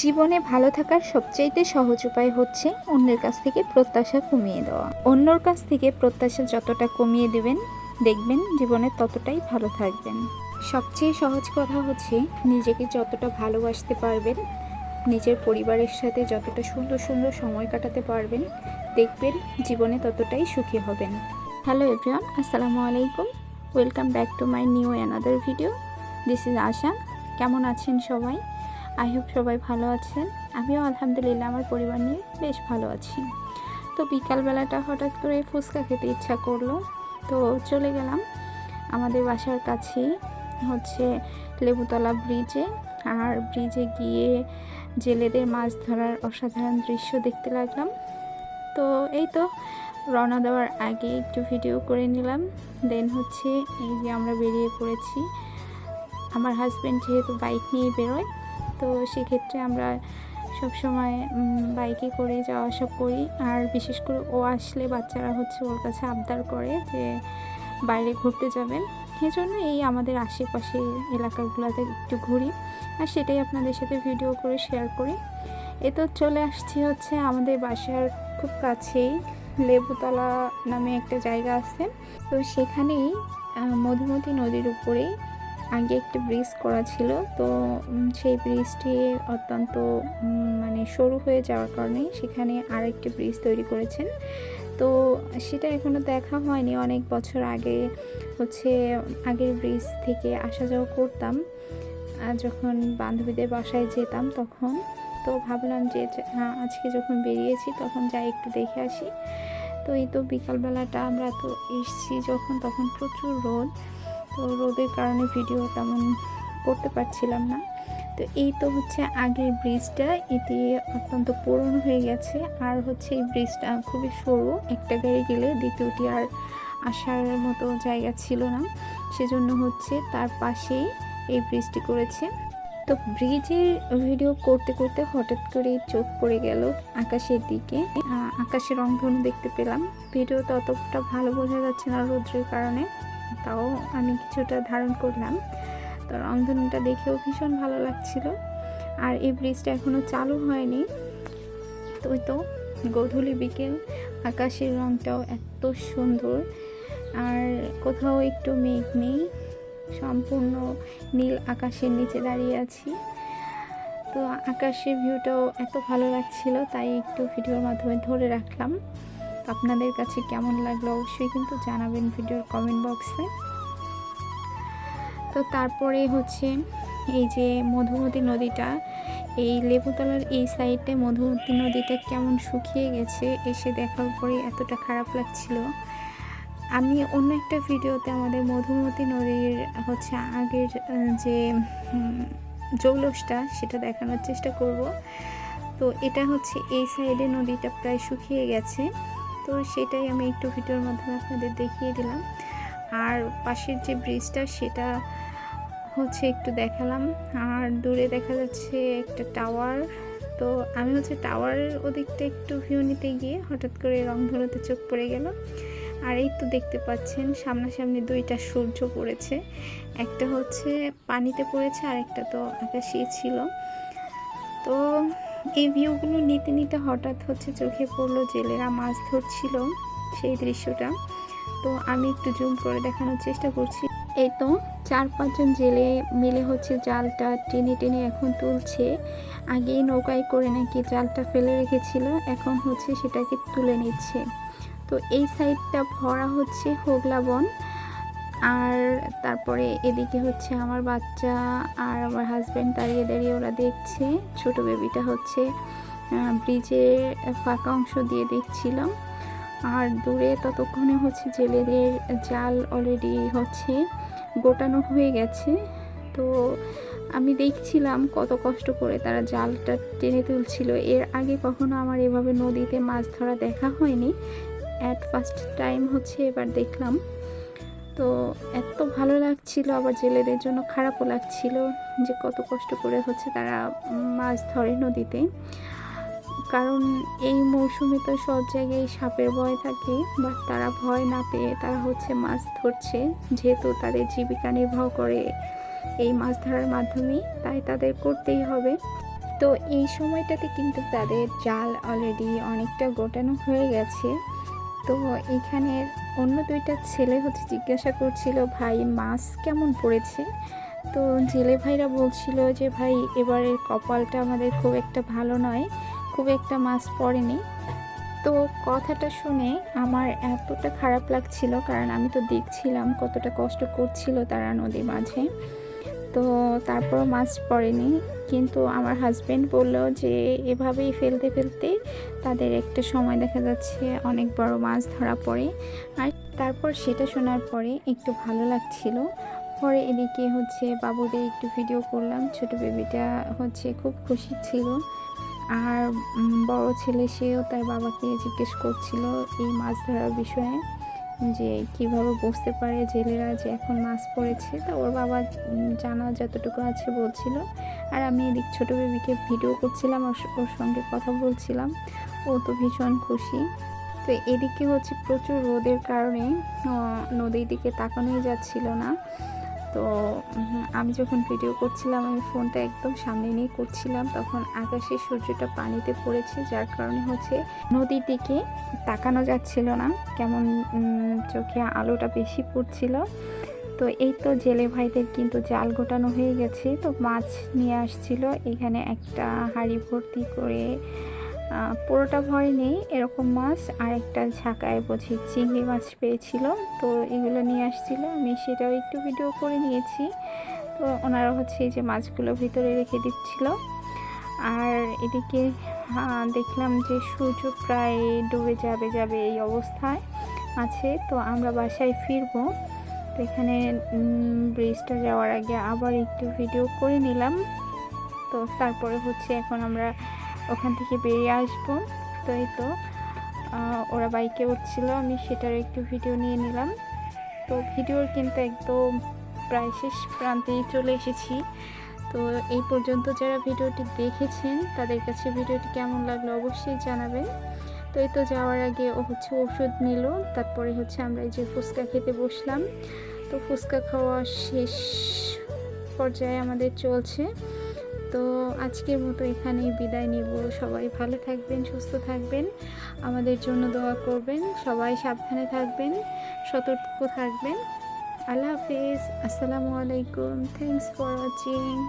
জীবনে ভালো থাকার সবচাইতে সহজ উপায় হচ্ছে অন্যের কাছ থেকে প্রত্যাশা কমিয়ে দেওয়া। অন্যর কাছ থেকে প্রত্যাশা যতটা কমিয়ে দেবেন, দেখবেন জীবনে ততটাই ভালো থাকবেন। সবচেয়ে সহজ কথা হচ্ছে নিজেকে যতটা ভালোবাসতে পারবেন, নিজের পরিবারের সাথে যতটা সুন্দর সুন্দর সময় কাটাতে পারবেন, দেখবেন জীবনে ততটাই সুখী হবেন। হ্যালো এভরিওয়ান, আসসালামু আলাইকুম। Welcome back to my new another video. This is Asha. কেমন আছেন সবাই? আই হোপ সবাই ভালো আছেন। আমিও আলহামদুলিল্লাহ, আমার পরিবার নিয়ে বেশ ভালো আছি। তো বিকালবেলাটা হঠাৎ করে ফুচকা খেতে ইচ্ছা করল। তো চলে গেলাম আমাদের বাসার কাছেই, হচ্ছে লেবুতলা ব্রিজে। আর ব্রিজে গিয়ে জেলেদের মাছ ধরার অসাধারণ দৃশ্য দেখতে লাগলাম। তো এই তো, রওনা দেওয়ার আগে একটু ভিডিও করে নিলাম। দেন হচ্ছে এই যে আমরা বেরিয়ে পড়েছি। আমার হাজব্যান্ড যেহেতু বাইক নিয়ে বেরোয় তো সেক্ষেত্রে আমরা সবসময় বাইকে করে যাওয়া আসা করি। আর বিশেষ করে ও আসলে বাচ্চারা হচ্ছে ওর কাছে আবদার করে যে বাইরে ঘুরতে যাবেন। সেজন্য এই আমাদের আশেপাশে এলাকাগুলোতে একটু ঘুরি। আর সেটাই আপনাদের সাথে ভিডিও করে শেয়ার করি। এ তো চলে আসছি হচ্ছে আমাদের বাসার খুব কাছেই, লেবুতলা নামে একটা জায়গা আছে। তো সেখানেই মধুমতি নদীর উপরেই আগে একটি ব্রিজ করা ছিল, তো সেই ব্রিজটি অত্যন্ত মানে সরু হয়ে যাওয়ার কারণে সেখানে আরেকটি ব্রিজ তৈরি করেছেন। তো, সেটা এখনও দেখা হয়নি, অনেক বছর আগে হচ্ছে আগের ব্রিজ থেকে আসা যাওয়া করতাম যখন বান্ধবীদের বাসায় যেতাম তখন। তো ভাবলাম যে, যে- আজকে যখন বেরিয়েছি তখন যাই একটু দেখে আসি। তো এই তো বিকালবেলাটা আমরা তো এসছি যখন, তখন প্রচুর রোদ। তো রোদের কারণে ভিডিও তেমন করতে পারছিলাম না। তো এই তো হচ্ছে আগের ব্রিজটা এটি অত্যন্ত পুরনো হয়ে গেছে। আর হচ্ছে এই ব্রিজটা খুবই সরু, একটা গাড়ি গেলে দ্বিতীয়টি আর আসার মতো জায়গা ছিল না। সেজন্য হচ্ছে তার পাশেই এই ব্রিজটি করেছে। তো ব্রিজের ভিডিও করতে করতে হঠাৎ করে চোখ পড়ে গেল আকাশের দিকে। আকাশের রংধনু দেখতে পেলাম। ভিডিওতে অতটা ভালো বোঝা যাচ্ছে না রৌদ্রের কারণে। তাও আমি কিছুটা ধারণ করলাম। তো রংধনুটা দেখেও ভীষণ ভালো লাগছিল। আর এই ব্রিজটা এখনও চালু হয়নি। তো ওই তো গধূলি বিকেল, আকাশের রংটাও এত সুন্দর। আর কোথাও একটু মেঘ নেই। সম্পূর্ণ নীল আকাশের নিচে দাঁড়িয়ে আছি। তো আকাশের ভিউটাও এত ভালো লাগছিল, তাই একটু ভিডিওর মাধ্যমে ধরে রাখলাম। আপনাদের কাছে কেমন লাগল অবশ্যই কিন্তু জানাবেন ভিডিওর কমেন্ট বক্সে তো তারপরে হচ্ছে এই যে মধুমতি নদীটা, এই লেবুতলার এই সাইডে মধুমতি নদীটা কেমন শুকিয়ে গেছে এসে দেখার পরে এতটা খারাপ লাগছিল। আমি অন্য একটা ভিডিওতে আমাদের মধুমতি নদীর হচ্ছে আগের যে জৌলসটা সেটা দেখানোর চেষ্টা করব। তো এটা হচ্ছে এই সাইডে নদীটা প্রায় শুকিয়ে গেছে। তো সেটাই আমি একটু ভিডিওর মাধ্যমে আপনাদের দেখিয়ে দিলাম। আর পাশের যে ব্রিজটা সেটা হচ্ছে একটু দেখালাম। আর দূরে দেখা যাচ্ছে একটা টাওয়ার তো আমি হচ্ছে টাওয়ারের ওদিকটা একটু ভিউ নিতে গিয়ে হঠাৎ করে রংধনুতে চোখ পড়ে গেল। আর এই তো দেখতে পাচ্ছেন, সামনাসামনি দুইটা সূর্য পড়েছে। একটা হচ্ছে পানিতে পড়েছে আর একটা তো আকাশেই ছিল। তো এই ভিউগুলো নিতে নিতে হঠাৎ হচ্ছে চোখে পড়ল জেলেরা মাছ ধরছিল সেই দৃশ্যটা। তো আমি একটু জুম করে দেখানোর চেষ্টা করছি। এই তো চার পাঁচজন জেলে মিলে হচ্ছে জালটা টেনে টেনে এখন তুলছে। আগেই নৌকায় করে নাকি জালটা ফেলে রেখেছিল, এখন হচ্ছে সেটাকে তুলে নিচ্ছে। তো এই সাইডটা ভরা হচ্ছে হোগলা বন আর তারপরে এদিকে হচ্ছে আমার বাচ্চা আর আমার হাজব্যান্ড দাঁড়িয়ে দাঁড়িয়ে ওরা দেখছে। ছোট বেবিটা হচ্ছে ব্রিজের ফাঁকা অংশ দিয়ে দেখছিলাম। আর দূরে ততক্ষণে হচ্ছে জেলেদের জাল অলরেডি হচ্ছে, গোটানো হয়ে গেছে। তো আমি দেখছিলাম কত কষ্ট করে তারা জালটা টেনে তুলছিল। এর আগে কখনো আমার এভাবে নদীতে মাছ ধরা দেখা হয়নি। অ্যাট ফার্স্ট টাইম হচ্ছে এবার দেখলাম। তো এত ভালো লাগছিল, আবার জেলেদের জন্য খারাপও লাগছিল যে কত কষ্ট করে হচ্ছে তারা মাছ ধরে নদীতে। কারণ এই মৌসুমে তো সব জায়গায় সাপের ভয় থাকে বাট তারা ভয় না পেয়ে তারা হচ্ছে মাছ ধরছে। যেহেতু তাদের জীবিকা নির্বাহ করে এই মাছ ধরার মাধ্যমেই, তাই তাদের করতেই হবে। তো তো এই সময়টাতে কিন্তু তাদের জাল অলরেডি অনেকটা গোটানো হয়ে গেছে। তো এখানে অন্য দুইটা ছেলে হচ্ছে জিজ্ঞাসা করছিল, ভাই, মাছ কেমন পড়েছে? তো জেলে ভাইরা বলছিল যে, ভাই, এবারের কপালটা আমাদের খুব একটা ভালো নয়, খুব একটা মাছ পড়েনি। তো কথাটা শুনে আমার এতটা খারাপ লাগছিল, কারণ আমি তো দেখছিলাম কতটা কষ্ট করছিল তারা নদীর মাঝে। তো তারপরও মাছ পড়েনি। কিন্তু আমার হাজব্যান্ড বলল যে, এভাবেই ফেলতে ফেলতে তাদের একটা সময় দেখা যাচ্ছে, অনেক বড় মাছ ধরা পড়ে। আর তারপর সেটা শোনার পরে একটু ভালো লাগছিল। পরে এদিকে হচ্ছে বাবুদের একটু ভিডিও করলাম। ছোট বেবিটা হচ্ছে খুব খুশি ছিল। আর বড় ছেলে সেও তার বাবাকে জিজ্ঞেস করছিল এই মাছ ধরার বিষয়ে। যে কীভাবে বুঝতে পারে জেলেরা যে এখন মাছ পড়েছে, তা ওর বাবা জানা যতটুকু আছে বলছিল। আর আমি এদিক ছোট বেবিকে ভিডিও করছিলাম, ওর সঙ্গে কথা বলছিলাম। ও তো ভীষণ খুশি। তো এদিকে হচ্ছে প্রচুর রোদের কারণে নদীর দিকে তাকানোই যাচ্ছিল না। তো আমি যখন ভিডিও করছিলাম, আমি ফোনটা একদম সামনে নিয়ে করছিলাম, তখন আকাশে সূর্যটা পানিতে পড়েছে, যার কারণে হচ্ছে নদীর দিকে তাকানো যাচ্ছিল না। কেমন চোখে আলোটা বেশি পড়ছিল। তো এই তো জেলে ভাইদের কিন্তু জাল গোটানো হয়ে গেছে। তো মাছ নিয়ে আসছিল, এখানে একটা হাঁড়ি ভর্তি করে পুরোটা ভয় নেই, এরকম মাছ। আর একটা ঝাঁকায় বুঝি চিংড়ি মাছ পেয়েছিল, তো এগুলো নিয়ে আসছিল। আমি সেটাও একটু ভিডিও করে নিয়েছি। তো ওনারা হচ্ছে যে মাছগুলো ভিতরে রেখে দিচ্ছিল। আর এদিকে দেখলাম যে সূর্য প্রায় ডুবে যাবে যাবে এই অবস্থায় আছে। তো আমরা বাসায় ফিরবো। তো এখানে ব্রিজটা যাওয়ার আগে আবার একটু ভিডিও করে নিলাম। তো তারপরে হচ্ছে এখন আমরা ওখান থেকে বেরিয়ে আসব। তো এই তো ওরা বাইকে উঠছিল, আমি সেটার একটু ভিডিও নিয়ে নিলাম। তো ভিডিওর কিন্তু একদম প্রায় শেষ প্রান্তেই চলে এসেছি। তো এই পর্যন্ত যারা ভিডিওটি দেখেছেন, তাদের কাছে ভিডিওটি কেমন লাগল অবশ্যই জানাবেন। তো এই তো যাওয়ার আগে ও হচ্ছে ওষুধ নিল, তারপরে হচ্ছে আমরা এই যে ফুচকা খেতে বসলাম। তো ফুচকা খাওয়া শেষ পর্যায়ে আমাদের চলছে। তো আজকের মতো এখানেই বিদায় নিব। সবাই ভালো থাকবেন, সুস্থ থাকবেন। আমাদের জন্য দোয়া করবেন। সবাই সাবধানে থাকবেন, সতর্ক থাকবেন। আল্লাহ হাফিজ। আসসালামু আলাইকুম। Thanks for watching